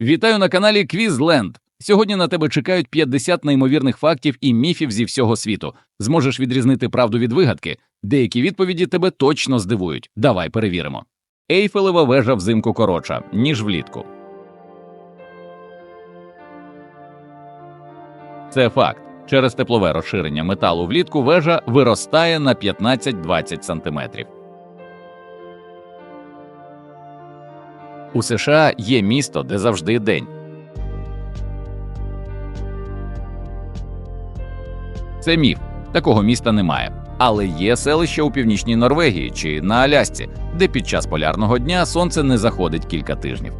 Вітаю на каналі Квізленд. Сьогодні на тебе чекають 50 неймовірних фактів і міфів зі всього світу. Зможеш відрізнити правду від вигадки. Деякі відповіді тебе точно здивують. Давай перевіримо. Ейфелева вежа взимку коротша, ніж влітку. Це факт. Через теплове розширення металу влітку вежа виростає на 15-20 см. У США є місто, де завжди день. Це міф. Такого міста немає. Але є селище у північній Норвегії чи на Алясці, де під час полярного дня сонце не заходить кілька тижнів.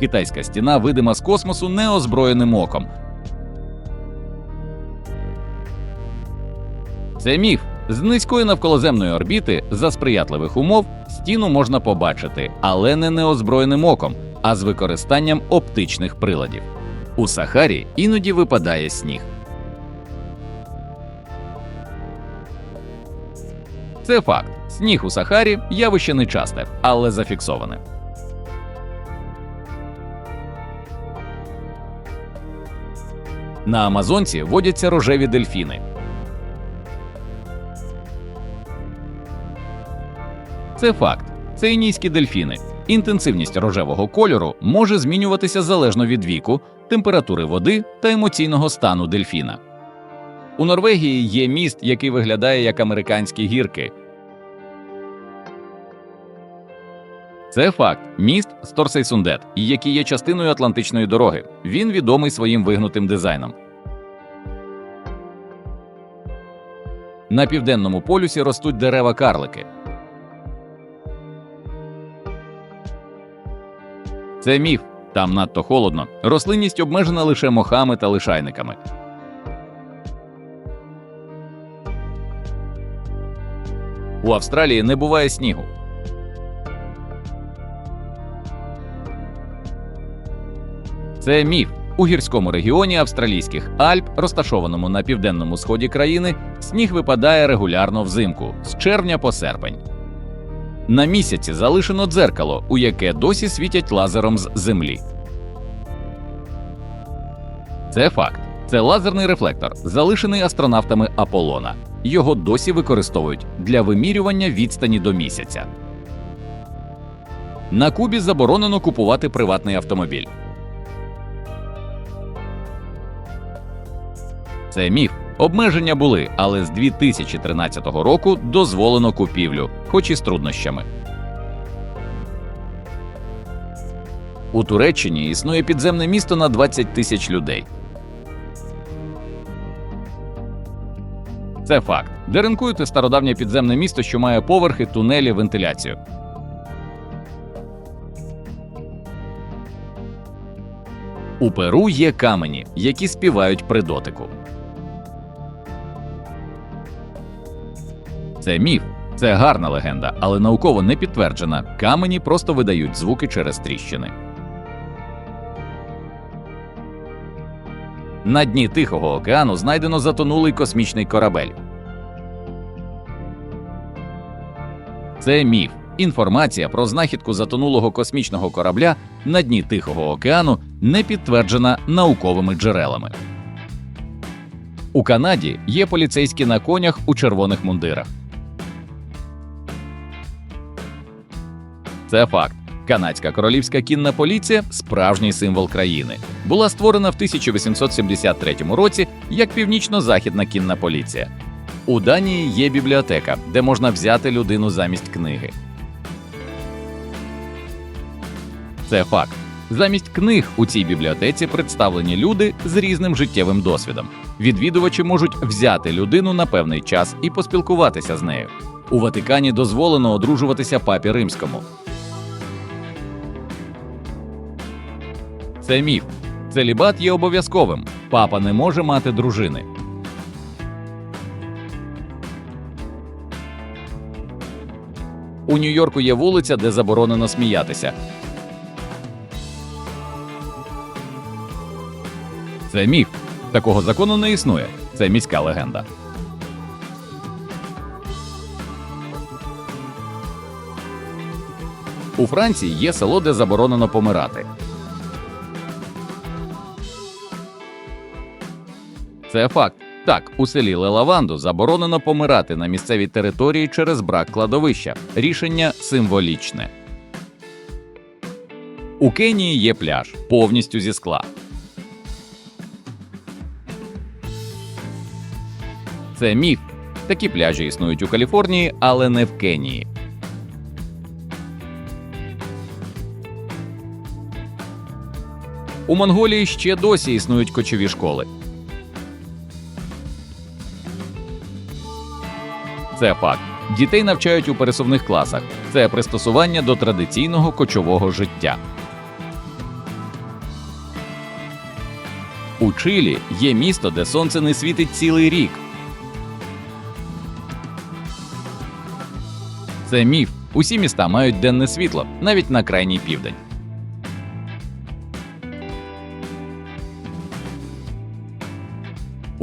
Китайська стіна видима з космосу неозброєним оком. Це міф. З низької навколоземної орбіти за сприятливих умов стіну можна побачити, але не неозброєним оком, а з використанням оптичних приладів. У Сахарі іноді випадає сніг. Це факт. Сніг у Сахарі явище нечасте, але зафіксоване. На Амазонці водяться рожеві дельфіни. Це факт. Це інійські дельфіни. Інтенсивність рожевого кольору може змінюватися залежно від віку, температури води та емоційного стану дельфіна. У Норвегії є міст, який виглядає як американські гірки. Це факт. Міст Сторсейсундет, який є частиною Атлантичної дороги. Він відомий своїм вигнутим дизайном. На південному полюсі ростуть дерева карлики. Це міф. Там надто холодно. Рослинність обмежена лише мохами та лишайниками. У Австралії не буває снігу. Це міф. У гірському регіоні австралійських Альп, розташованому на південному сході країни, сніг випадає регулярно взимку з червня по серпень. На місяці залишено дзеркало, у яке досі світять лазером з землі. Це факт. Це лазерний рефлектор, залишений астронавтами Аполлона. Його досі використовують для вимірювання відстані до місяця. На Кубі заборонено купувати приватний автомобіль. Це міф. Обмеження були, але з 2013 року дозволено купівлю, хоч і з труднощами. У Туреччині існує підземне місто на 20 тисяч людей. Це факт. Деренкують – стародавнє підземне місто, що має поверхи, тунелі, вентиляцію. У Перу є камені, які співають при дотику. Це міф. Це гарна легенда, але науково не підтверджена. Камені просто видають звуки через тріщини. На дні Тихого океану знайдено затонулий космічний корабель. Це міф. Інформація про знахідку затонулого космічного корабля на дні Тихого океану не підтверджена науковими джерелами. У Канаді є поліцейські на конях у червоних мундирах. Це факт. Канадська королівська кінна поліція справжній символ країни. Була створена в 1873 році як північно-західна кінна поліція. У Данії є бібліотека, де можна взяти людину замість книги. Це факт. Замість книг у цій бібліотеці представлені люди з різним життєвим досвідом. Відвідувачі можуть взяти людину на певний час і поспілкуватися з нею. У Ватикані дозволено одружуватися папі римському. Це міф. Целібат є обов'язковим. Папа не може мати дружини. У Нью-Йорку є вулиця, де заборонено сміятися. Це міф. Такого закону не існує. Це міська легенда. У Франції є село, де заборонено помирати. Це факт. Так, у селі Лелаванду заборонено помирати на місцевій території через брак кладовища. Рішення символічне. У Кенії є пляж повністю зі скла. Це міф. Такі пляжі існують у Каліфорнії, але не в Кенії. У Монголії ще досі існують кочові школи. Це факт. Дітей навчають у пересувних класах. Це пристосування до традиційного кочового життя. У Чилі є місто, де сонце не світить цілий рік. Це міф. Усі міста мають денне світло, навіть на крайній південь.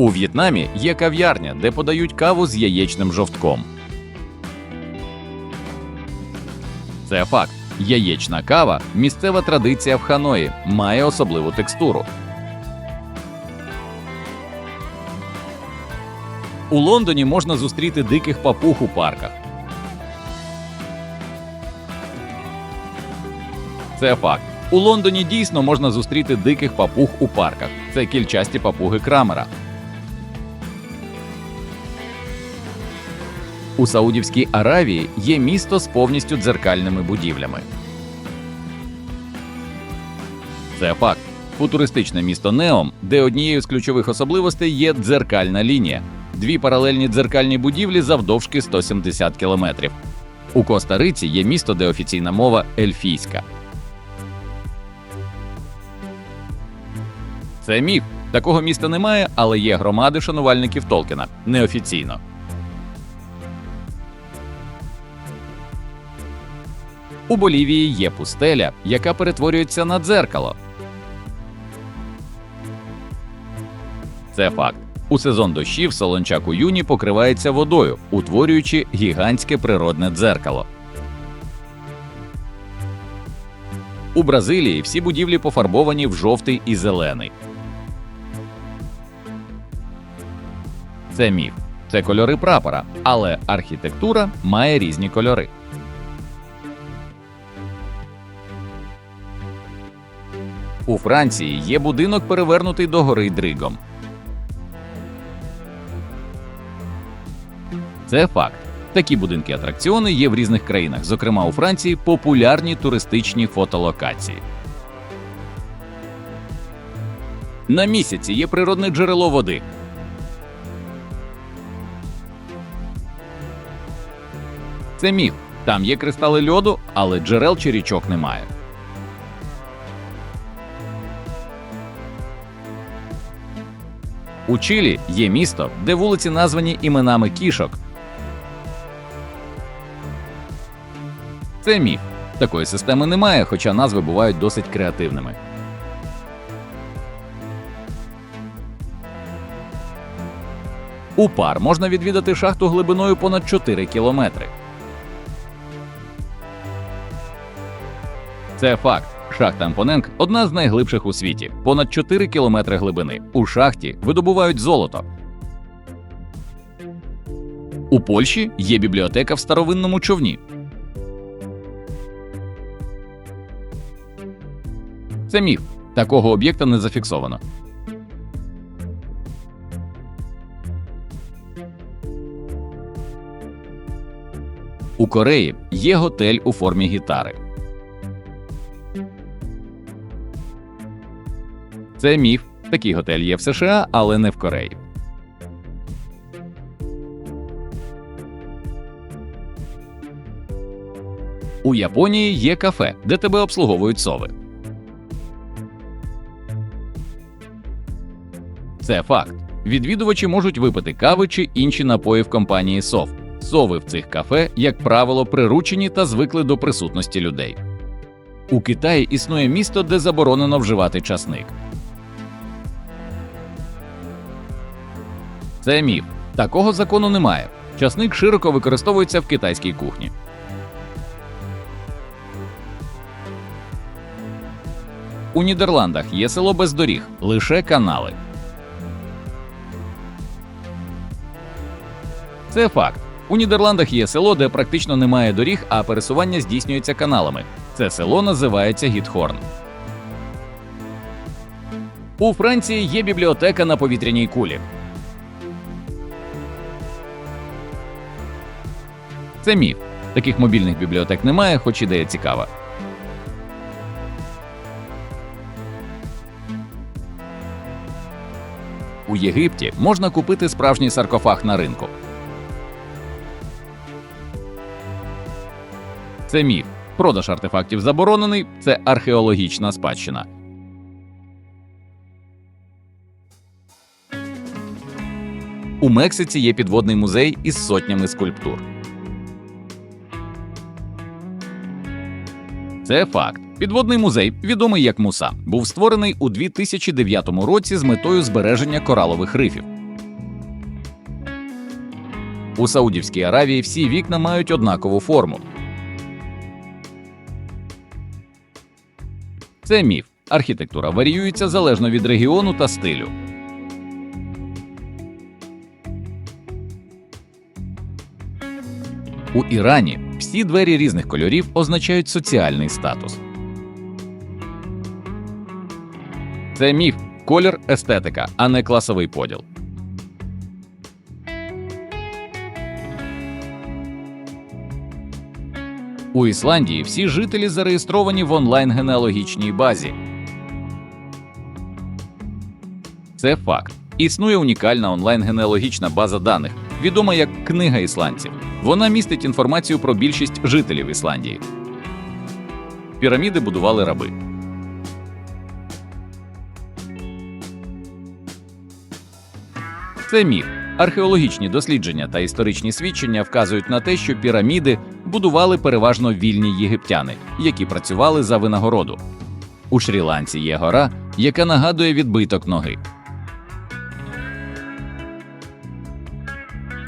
У В'єтнамі є кав'ярня, де подають каву з яєчним жовтком. Це факт. Яєчна кава місцева традиція в Ханої, має особливу текстуру. У Лондоні можна зустріти диких папуг у парках. Це факт. У Лондоні дійсно можна зустріти диких папуг у парках. Це кільчасті папуги Крамера. У Саудівській Аравії є місто з повністю дзеркальними будівлями. Це факт. Футуристичне місто Неом, де однією з ключових особливостей є дзеркальна лінія. Дві паралельні дзеркальні будівлі завдовжки 170 кілометрів. У Коста-Риці є місто, де офіційна мова ельфійська. Це міф. Такого міста немає, але є громади шанувальників Толкіна неофіційно. У Болівії є пустеля, яка перетворюється на дзеркало. Це факт. У сезон дощів солончак у юні покривається водою, утворюючи гігантське природне дзеркало. У Бразилії всі будівлі пофарбовані в жовтий і зелений. Це міф. Це кольори прапора, але архітектура має різні кольори. У Франції є будинок, перевернутий догори дригом. Це факт. Такі будинки атракціони є в різних країнах, зокрема у Франції, популярні туристичні фотолокації. На місяці є природне джерело води. Це міф. Там є кристали льоду, але джерел чи річок немає. У Чилі є місто, де вулиці названі іменами кішок. Це міф. Такої системи немає, хоча назви бувають досить креативними. У пар можна відвідати шахту глибиною понад 4 кілометри. Це факт. Шахта Ампоненк одна з найглибших у світі, понад 4 кілометри глибини. У шахті видобувають золото. У Польщі є бібліотека в старовинному човні. Це міф. Такого об'єкта не зафіксовано. У Кореї є готель у формі гітари. Це міф. Такий готель є в США, але не в Кореї. У Японії є кафе, де тебе обслуговують сови. Це факт. Відвідувачі можуть випити кави чи інші напої в компанії сов. Сови в цих кафе, як правило, приручені та звикли до присутності людей. У Китаї існує місто, де заборонено вживати часник. Це міф. Такого закону немає. Часник широко використовується в китайській кухні. У Нідерландах є село без доріг, лише канали. Це факт. У Нідерландах є село, де практично немає доріг, а пересування здійснюється каналами. Це село називається Гітхорн. У Франції є бібліотека на повітряній кулі. Це міф. Таких мобільних бібліотек немає, хоч ідея цікава. У Єгипті можна купити справжній саркофаг на ринку. Це міф. Продаж артефактів заборонений, це археологічна спадщина. У Мексиці є підводний музей із сотнями скульптур. Це факт. Підводний музей, відомий як Муса, був створений у 2009 році з метою збереження коралових рифів. У Саудівській Аравії всі вікна мають однакову форму. Це міф. Архітектура варіюється залежно від регіону та стилю. У Ірані всі двері різних кольорів означають соціальний статус. Це міф, колір естетика, а не класовий поділ. У Ісландії всі жителі зареєстровані в онлайн генеалогічній базі. Це факт. Існує унікальна онлайн генеалогічна база даних, відома як Книга ісландців. Вона містить інформацію про більшість жителів Ісландії. Піраміди будували раби. Це міф. Археологічні дослідження та історичні свідчення вказують на те, що піраміди будували переважно вільні єгиптяни, які працювали за винагороду. У Шрі-Ланці є гора, яка нагадує відбиток ноги.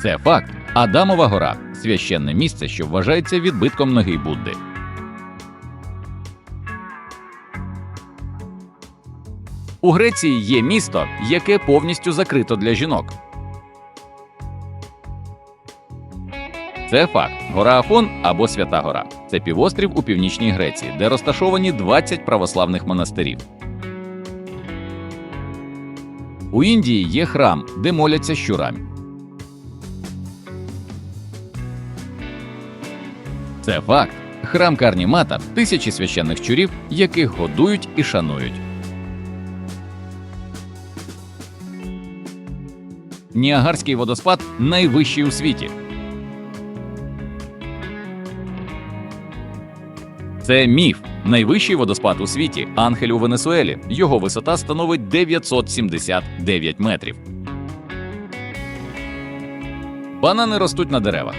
Це факт. Адамова гора священне місце, що вважається відбитком ноги Будди. У Греції є місто, яке повністю закрито для жінок. Це факт. Гора Афон або Свята Гора. Це півострів у північній Греції, де розташовані 20 православних монастирів. У Індії є храм, де моляться щурам. Це факт. Храм Карнімата тисячі священних щурів, яких годують і шанують. Ніагарський водоспад найвищий у світі. Це міф. Найвищий водоспад у світі Ангель у Венесуелі. Його висота становить 979 метрів. Банани ростуть на деревах.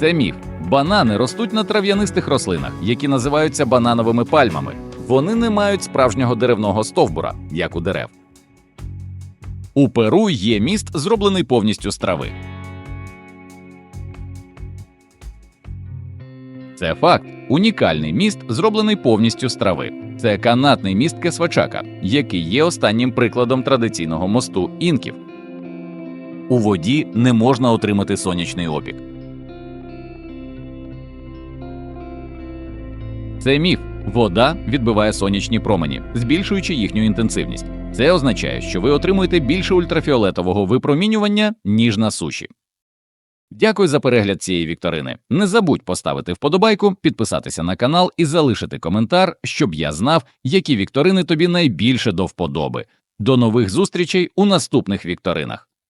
Це міф. Банани ростуть на трав'янистих рослинах, які називаються банановими пальмами. Вони не мають справжнього деревного стовбура, як у дерев. У Перу є міст, зроблений повністю з трави. Це факт. Унікальний міст, зроблений повністю з трави. Це канатний міст Кесвачака, який є останнім прикладом традиційного мосту інків. У воді не можна отримати сонячний опік. Це міф. Вода відбиває сонячні промені, збільшуючи їхню інтенсивність. Це означає, що ви отримуєте більше ультрафіолетового випромінювання, ніж на суші. Дякую за перегляд цієї вікторини. Не забудь поставити вподобайку, підписатися на канал і залишити коментар, щоб я знав, які вікторини тобі найбільше до вподоби. До нових зустрічей у наступних вікторинах.